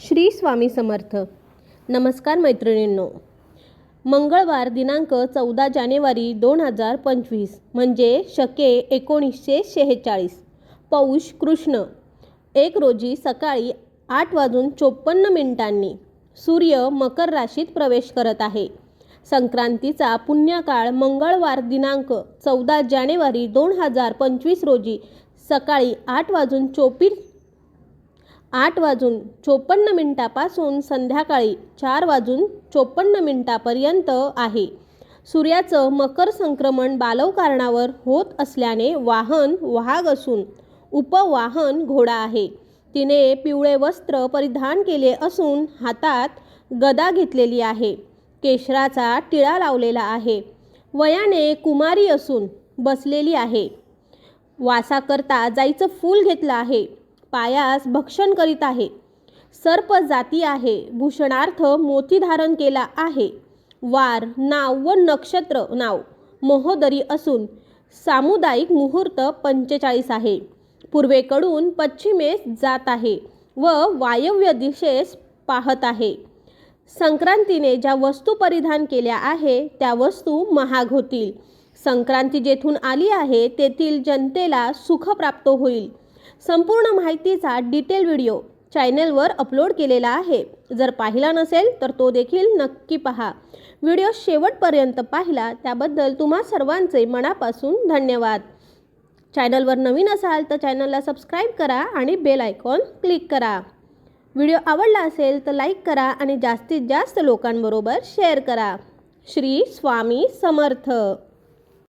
श्री स्वामी समर्थ. नमस्कार मैत्रिणींनो. मंगळवार दिनांक चौदा जानेवारी दोन हजार पंचवीस म्हणजे शके एकोणीसशे शेहेचाळीस. पौष कृष्ण. एक रोजी सकाळी आठ वाजून चोपन्न मिनिटांनी सूर्य मकर राशीत प्रवेश करत आहे. संक्रांतीचा पुण्यकाळ मंगळवार दिनांक चौदा जानेवारी दोन हजार पंचवीस रोजी सकाळी आठ वाजून चोपीस आठ वाजून चोपन्न मिनिटापासून संध्याकाळी चार वाजून चोपन्न मिनिटापर्यंत आहे. सूर्याचं मकर संक्रमण बालवकारणावर होत असल्याने वाहन वाहक असून उपवाहन घोडा आहे. तिने पिवळे वस्त्र परिधान केले असून हातात गदा घेतलेली आहे. केशराचा टिळा लावलेला आहे. वयाने कुमारी असून बसलेली आहे. वासाकरता जाईचं फूल घेतलं आहे. पायास भक्षण करीत आहे. सर्प जाती आहे. भूषणार्थ मोती धारण केला आहे. वार नाव व नक्षत्र नाव महोदरी असून सामुदायिक मुहूर्त पंचेचाळीस आहे. पूर्वेकडून पश्चिमेस जात आहे व वायव्य दिशेस पाहत आहे. संक्रांतीने ज्या वस्तू परिधान केल्या आहे त्या वस्तू महाग होतील. संक्रांती जेथून आली आहे तेथील जनतेला सुख प्राप्त होईल. संपूर्ण माहितीचा डिटेल व्हिडिओ चॅनेलवर अपलोड केलेला आहे. जर पाहिला नसेल तर तो देखील नक्की पहा. व्हिडिओ शेवटपर्यंत पाहिला त्याबद्दल तुम्हा सर्वांचे मनापासून धन्यवाद. चॅनलवर नवीन असाल तर चॅनलला सबस्क्राईब करा आणि बेल आयकॉन क्लिक करा. व्हिडिओ आवडला असेल तर लाईक करा आणि जास्तीत जास्त लोकांबरोबर शेअर करा. श्री स्वामी समर्थ.